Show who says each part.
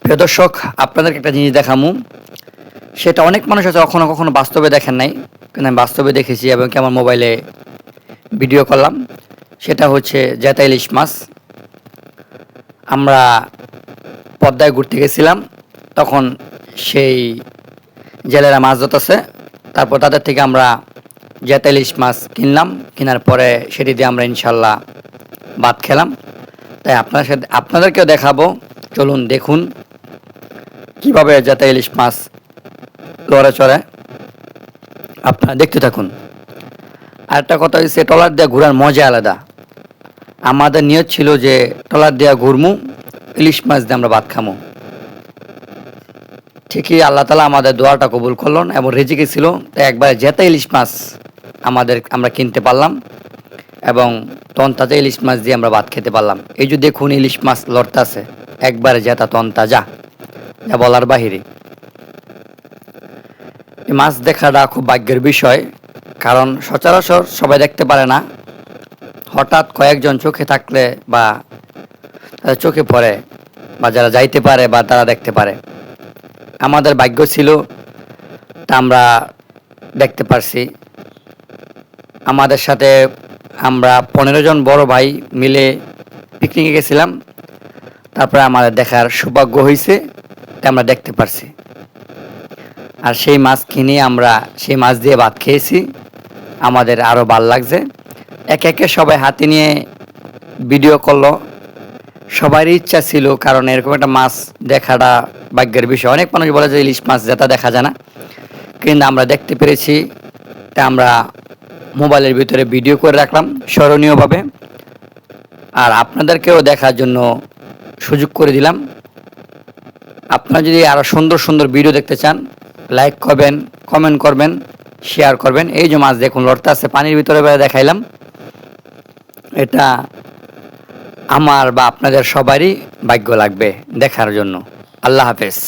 Speaker 1: প্রিয় দর্শক, আপনাদেরকে একটা জিনিস দেখামু। সেটা অনেক মানুষ আছে কখনো কখনো বাস্তবে দেখেন নাই। কিন্তু আমি বাস্তবে দেখেছি এবং কি আমার মোবাইলে ভিডিও করলাম। সেটা হচ্ছে জেতা ইলিশ মাছ। আমরা পদ্মায় ঘুরতে গেছিলাম। তখন সেই জেলেরা মাছ ধরতেছে। তারপর তাদের থেকে আমরা জেতা ইলিশ মাছ কিনলাম। কেনার পরে সেটি দিয়ে আমরা ইনশাল্লাহ ভাত খেলাম। তাই আপনার সাথে আপনাদেরকেও দেখাবো। চলুন দেখুন। কীভাবে যাতে ইলিশ মাছ লড়ে চড়ে? আপনারা দেখতে থাকুন। আরেকটা কথা হচ্ছে ট্রলার দেওয়া ঘোরার মজা আলাদা। আমাদের নিয়ত ছিল যে ট্রলার দেওয়া ঘুরমু, ইলিশ মাছ দিয়ে আমরা ভাত খামু। ঠিকই আল্লাহ তালা আমাদের দোয়াটা কবুল করলেন এবং রেজিকে ছিল, তাই একবারে যেতে ইলিশ মাছ আমাদের, আমরা কিনতে পারলাম এবং তন তাজা ইলিশ মাছ দিয়ে আমরা ভাত খেতে পারলাম। এই যে দেখুন ইলিশ মাছ লড়তাছে, একবারে জেতা তন তাজা যা বলার বাহিরে। মাছ দেখাটা খুব ভাগ্যের বিষয়, কারণ সচরাচর সবাই দেখতে পারে না। হঠাৎ কয়েকজন চোখে থাকলে বা তাদের চোখে পড়ে বা যারা যাইতে পারে বা তারা দেখতে পারে। আমাদের ভাগ্য ছিল তা আমরা দেখতে পারছি। আমাদের সাথে আমরা পনেরো জন বড় ভাই মিলে পিকনিকে গেছিলাম। তারপরে আমাদের দেখার সৌভাগ্য হয়েছে তা আমরা দেখতে পারছি। আর সেই মাছ কিনে আমরা সেই মাছ দিয়ে ভাত খেয়েছি। আমাদের আরও ভালো লাগছে। একে একে সবাই হাতে নিয়ে ভিডিও করল। সবারই ইচ্ছা ছিল, কারণ এরকম একটা মাছ দেখাটা ভাগ্যের বিষয়। অনেক মানুষ বলে যে ইলিশ মাছ যেটা দেখা যায় না। কিন্তু আমরা দেখতে পেরেছি, তা আমরা মোবাইলের ভিতরে ভিডিও করে রাখলাম স্মরণীয়ভাবে। আর আপনাদেরকেও দেখার জন্য সুযোগ করে দিলাম। আপনারা যদি আরও সুন্দর সুন্দর ভিডিও দেখতে চান লাইক করবেন কমেন্ট করবেন শেয়ার করবেন। এই যে মাছ দেখুন, লড়তে আছে পানির ভিতরে বেড়ে দেখাইলাম। এটা আমার বা আপনাদের সবারই ভাগ্য লাগবে দেখার জন্য। আল্লাহ হাফেজ।